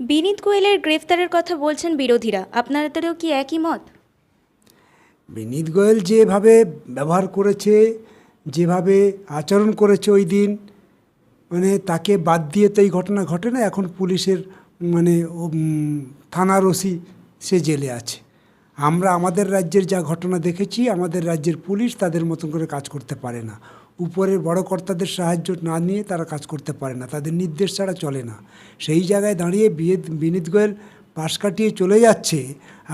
বিনীত গোয়েলের গ্রেফতারের কথা বলছেন বিরোধীরা। আপনাদেরও কি একই মত? বিনীত গোয়েল যেভাবে ব্যবহার করেছে, যেভাবে আচরণ করেছে ওই দিন মানে তাকে বাদ দিয়ে তো এই ঘটনা ঘটে না, এখন পুলিশের মানে থানার ওসি সে জেলে আছে। আমরা আমাদের রাজ্যের যা ঘটনা দেখেছি, আমাদের রাজ্যের পুলিশ তাদের মতন করে কাজ করতে পারে না। উপরের বড় কর্তাদের সাহায্য না নিয়ে তারা কাজ করতে পারে না, তাদের নির্দেশ ছাড়া চলে না। সেই জায়গায় দাঁড়িয়ে বিয়ে বিনীত গোয়েল পাশ কাটিয়ে চলে যাচ্ছে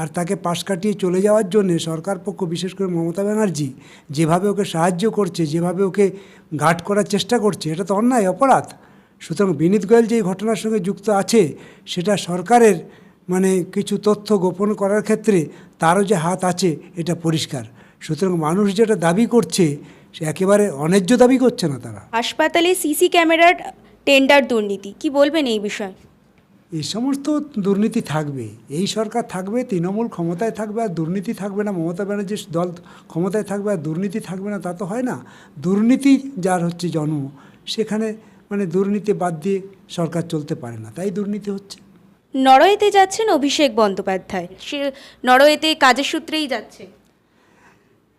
আর তাকে পাশ কাটিয়ে চলে যাওয়ার জন্য সরকার পক্ষ, বিশেষ করে মমতা ব্যানার্জি, যেভাবে ওকে সাহায্য করছে, যেভাবে ওকে গার্ড করার চেষ্টা করছে, এটা তো অন্যায়, অপরাধ। সুতরাং বিনীত গোয়েল যে ঘটনার সঙ্গে যুক্ত আছে, সেটা সরকারের মানে কিছু তথ্য গোপন করার ক্ষেত্রে তারও যে হাত আছে, এটা পরিষ্কার। সুতরাং মানুষ যেটা দাবি করছে সে একেবারে অন্যায্য দাবি করছে না তারা। হাসপাতালে সিসি ক্যামেরার টেন্ডার দুর্নীতি কি বলবেন এই বিষয়ে? এই সমস্ত দুর্নীতি থাকবে এই সরকার থাকবে তৃণমূল ক্ষমতায় থাকবে আর দুর্নীতি থাকবে না মমতা ব্যানার্জির দল ক্ষমতায় থাকবে আর দুর্নীতি থাকবে না তা তো হয় না। দুর্নীতি যার হচ্ছে জন্ম সেখানে মানে দুর্নীতি বাদ দিয়ে সরকার চলতে পারে না তাই দুর্নীতি হচ্ছে। নরওয়েতে যাচ্ছেন অভিষেক বন্দ্যোপাধ্যায় সে নরওয়েতে কাজের সূত্রেই যাচ্ছে।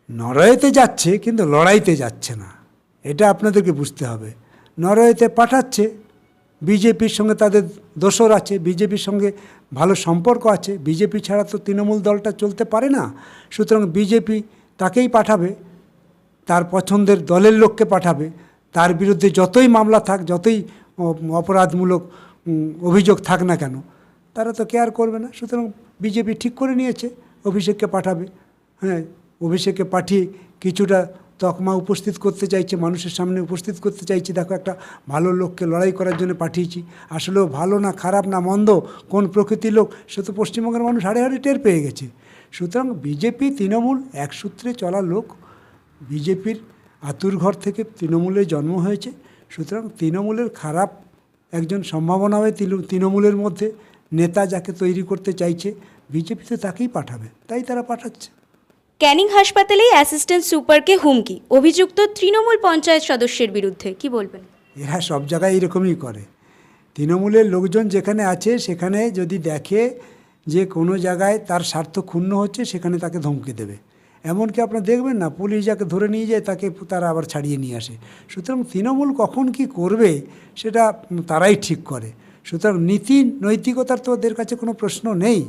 নরওয়েতে যাচ্ছে, কিন্তু লড়াইতে যাচ্ছে না। এটা আপনাদেরকে বুঝতে হবে। নরওয়েতে পাঠাচ্ছে, বিজেপির সঙ্গে তাদের দোসর আছে, বিজেপির সঙ্গে ভালো সম্পর্ক আছে, বিজেপি ছাড়া তো তৃণমূল দলটা চলতে পারে না। সুতরাং বিজেপি তাকেই পাঠাবে, তার পছন্দের দলের লোককে পাঠাবে, তার বিরুদ্ধে যতই মামলা থাক, যতই অপরাধমূলক অভিযোগ থাক না কেন, তারা তো কেয়ার করবে না। সুতরাং বিজেপি ঠিক করে নিয়েছে, অভিষেককে পাঠাবে। হ্যাঁ অভিষেককে পাঠিয়ে কিছুটা তকমা উপস্থিত করতে চাইছে, মানুষের সামনে উপস্থিত করতে চাইছে। দেখো, একটা ভালো লোককে লড়াই করার জন্য পাঠিয়েছি। আসলেও ভালো না, খারাপ না, মন্দ, কোন প্রকৃতির লোক, সে তো পশ্চিমবঙ্গের মানুষ হাড়ে হাড়ে টের পেয়ে গেছে। সুতরাং বিজেপি, তৃণমূল এক সূত্রে চলা লোক, বিজেপির আতুর ঘর থেকে তৃণমূলে জন্ম হয়েছে। সুতরাং তৃণমূলের খারাপ একজন সম্ভাবনা হয় তৃণমূলের মধ্যে নেতা যাকে তৈরি করতে চাইছে, বিজেপি তো তাকেই পাঠাবে, তাই তারা পাঠাচ্ছে। ক্যানিং হাসপাতালেই অ্যাসিস্ট্যান্ট সুপারকে হুমকি। অভিযুক্ত তৃণমূল পঞ্চায়েত সদস্যের বিরুদ্ধে, কি বলবেন? এরা সব জায়গায় এরকমই করে। তৃণমূলের লোকজন যেখানে আছে, সেখানে যদি দেখে যে কোনো জায়গায় তার স্বার্থ ক্ষুণ্ণ হচ্ছে, সেখানে তাকে ধমকে দেবে। এমনকি আপনারা দেখবেন না, পুলিশ যাকে ধরে নিয়ে যায়, তাকে তারা আবার ছাড়িয়ে নিয়ে আসে। সুতরাং তৃণমূল কখন কি করবে, সেটা তারাই ঠিক করে। সুতরাং নীতি, নৈতিকতার তো ওদের কাছে কোনো প্রশ্ন নেই।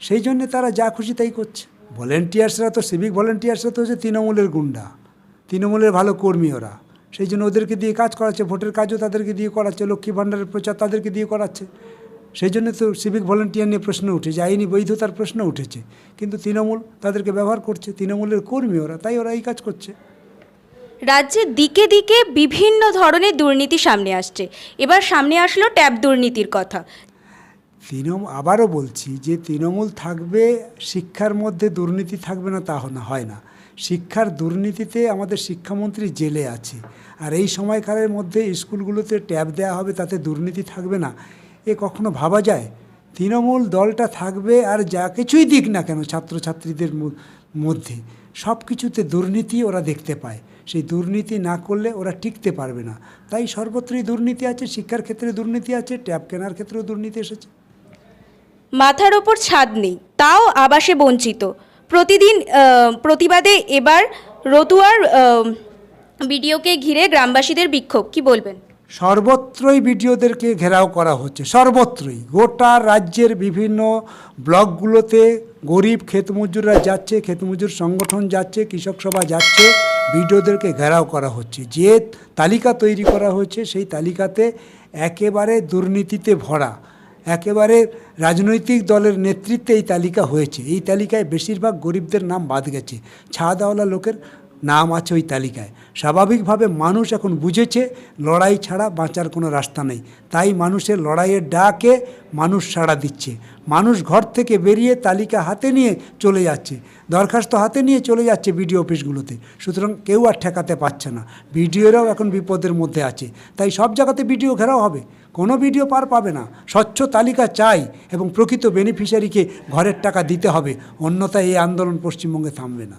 সেই জন্যে তারা যা খুশি তাই করছে। ভলেন্টিয়ার্সরা তো সিভিক ভলেন্টিয়ার্সরা তো হচ্ছে তৃণমূলের গুন্ডা। তৃণমূলের ভালো কর্মী ওরা। সেই জন্য ওদেরকে দিয়ে কাজ করাচ্ছে, ভোটের কাজও তাদেরকে দিয়ে করাচ্ছে, লক্ষ্মী ভাণ্ডারের প্রচার তাদেরকে দিয়ে করাচ্ছে। সেই জন্য তো সিভিক ভলেন্টিয়ার নিয়ে প্রশ্ন উঠেছে আইনি বৈধতার প্রশ্ন উঠেছে। কিন্তু তৃণমূল তাদেরকে ব্যবহার করছে, তৃণমূলের কর্মী ওরা, তাই ওরা এই কাজ করছে। রাজ্যের দিকে দিকে বিভিন্ন ধরনের দুর্নীতি সামনে আসছে। এবার সামনে আসলো ট্যাব দুর্নীতির কথা। তৃণমূল, আবারও বলছি যে তৃণমূল থাকবে, শিক্ষার মধ্যে দুর্নীতি থাকবে না, তা না, হয় না। শিক্ষার দুর্নীতিতে আমাদের শিক্ষামন্ত্রী জেলে আছে। আর এই সময়কালের মধ্যে স্কুলগুলোতে ট্যাব দেওয়া হবে, তাতে দুর্নীতি থাকবে না। এ কখনো ভাবা যায়? তৃণমূল দলটা থাকবে আর যা কিছুই দিক না কেন ছাত্রছাত্রীদের মধ্যে, সব কিছুতে দুর্নীতি ওরা দেখতে পায়। সেই দুর্নীতি না করলে ওরা টিকতে পারবে না। তাই সর্বত্রই দুর্নীতি আছে, শিক্ষার ক্ষেত্রে দুর্নীতি আছে, ট্যাব কেনার ক্ষেত্রেও দুর্নীতি এসেছে। মাথার ওপর ছাদ নেই, তাও আবাসে বঞ্চিত। প্রতিদিন প্রতিবাদে এবার রতুয়ার ভিডিওকে ঘিরে গ্রামবাসীদের বিক্ষোভ। কি বলবেন? সর্বত্রই বিডিওদেরকে ঘেরাও করা হচ্ছে, সর্বত্রই। গোটা রাজ্যের বিভিন্ন ব্লকগুলোতে গরিব ক্ষেতমজুররা যাচ্ছে ক্ষেতমজুর সংগঠন যাচ্ছে, কৃষক সভা যাচ্ছে বিডিওদেরকে ঘেরাও করা হচ্ছে। যে তালিকা তৈরি করা হয়েছে, সেই তালিকাতে একেবারে দুর্নীতিতে ভরা। একেবারে রাজনৈতিক দলের নেতৃত্বে এই তালিকা হয়েছে। এই তালিকায় বেশিরভাগ গরিবদের নাম বাদ গেছে। ছাদাওয়ালা লোকের নাম আছে ওই তালিকায়। স্বাভাবিকভাবে মানুষ এখন বুঝেছে, লড়াই ছাড়া বাঁচার কোনো রাস্তা নেই। তাই মানুষের লড়াইয়ের ডাকে মানুষ সাড়া দিচ্ছে। মানুষ ঘর থেকে বেরিয়ে তালিকা হাতে নিয়ে চলে যাচ্ছে। দরখাস্ত হাতে নিয়ে চলে যাচ্ছে বিডিও অফিসগুলোতে। সুতরাং কেউ আর ঠেকাতে পারছে না। বিডিওরাও এখন বিপদের মধ্যে আছে। তাই সব জায়গাতে বিডিও ঘেরাও হবে। কোনো ভিডিও পার পাবে না। স্বচ্ছ তালিকা চাই এবং প্রকৃত বেনিফিশিয়ারিকে ঘরের টাকা দিতে হবে। অন্যথায় এই আন্দোলন পশ্চিমবঙ্গে থামবে না।